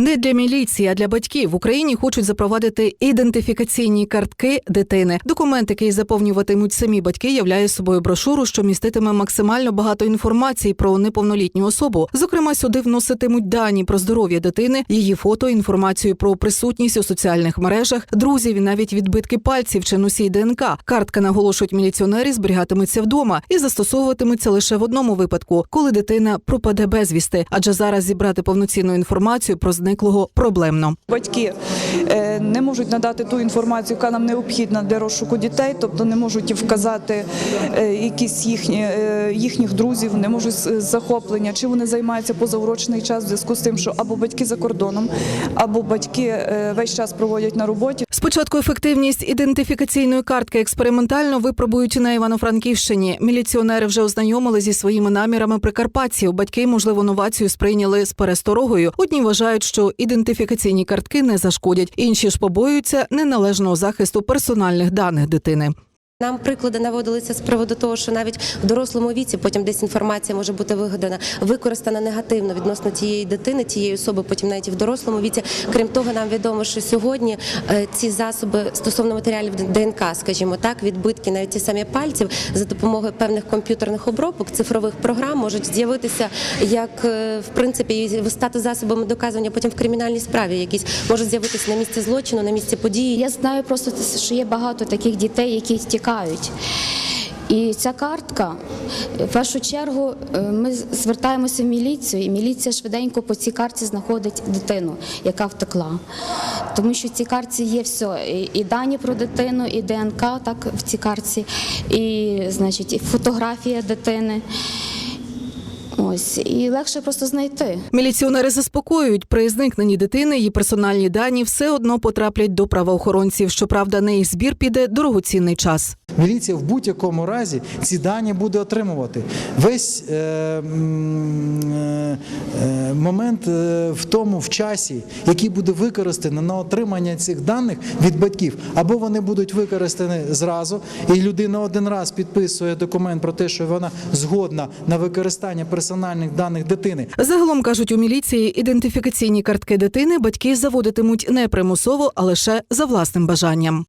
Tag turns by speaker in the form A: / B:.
A: Не для міліції, а для батьків в Україні хочуть запровадити ідентифікаційні картки дитини. Документ, який заповнюватимуть самі батьки, являє собою брошуру, що міститиме максимально багато інформації про неповнолітню особу. Зокрема, сюди вноситимуть дані про здоров'я дитини, її фото, інформацію про присутність у соціальних мережах, друзів і навіть відбитки пальців чи носій ДНК. Картка наголошують міліціонери, зберігатиметься вдома і застосовуватиметься лише в одному випадку, коли дитина пропаде безвісти, адже зараз зібрати повноцінну інформацію про зниклого проблемно.
B: Батьки е, не можуть надати ту інформацію, яка нам необхідна для розшуку дітей, тобто не можуть вказати е, якісь їхні е, їхніх друзів, не можуть захоплення, чи вони займаються позаурочний час в зв'язку з тим, що або батьки за кордоном, або батьки весь час проводять на роботі.
A: Спочатку ефективність ідентифікаційної картки експериментально випробують на Івано-Франківщині. Міліціонери вже ознайомили зі своїми намірами прикарпатців. Батьки, можливо, новацію сприйняли з пересторогою. Одні вважають, що ідентифікаційні картки не зашкодять, інші ж побоюються неналежного захисту персональних даних дитини.
C: Нам приклади наводилися з приводу того, що навіть в дорослому віці потім десь інформація може бути вигадана, використана негативно відносно тієї дитини, тієї особи, потім навіть і в дорослому віці. Крім того, нам відомо, що сьогодні е, ці засоби стосовно матеріалів ДНК, скажімо так, відбитки навіть ті самі пальців за допомогою певних комп'ютерних обробок, цифрових програм можуть з'явитися як е, в принципі стати засобами доказування потім в кримінальній справі, якісь можуть з'явитися на місці злочину, на місці події.
D: Я знаю просто, що є багато таких дітей, які тікають. І ця картка, в першу чергу, е, ми звертаємося в міліцію, і міліція швиденько по цій карті знаходить дитину, яка втекла. Тому що в цій картці є все, і- дані про дитину, і ДНК так в цій картці, і значить, і фотографія дитини. Ось, і легше просто знайти.
A: Міліціонери заспокоюють, при зникненні дитини її персональні дані все одно потраплять до правоохоронців. Щоправда, на їх збір піде дорогоцінний час.
E: Міліція в будь-якому разі ці дані буде отримувати. Весь е, е, е, момент е, в тому в часі, який буде використаний на отримання цих даних від батьків, або вони будуть використані зразу, і людина один раз підписує документ про те, що вона згодна на використання персональних даних дитини.
A: Загалом кажуть у міліції, ідентифікаційні картки дитини батьки заводитимуть не примусово, а лише за власним бажанням.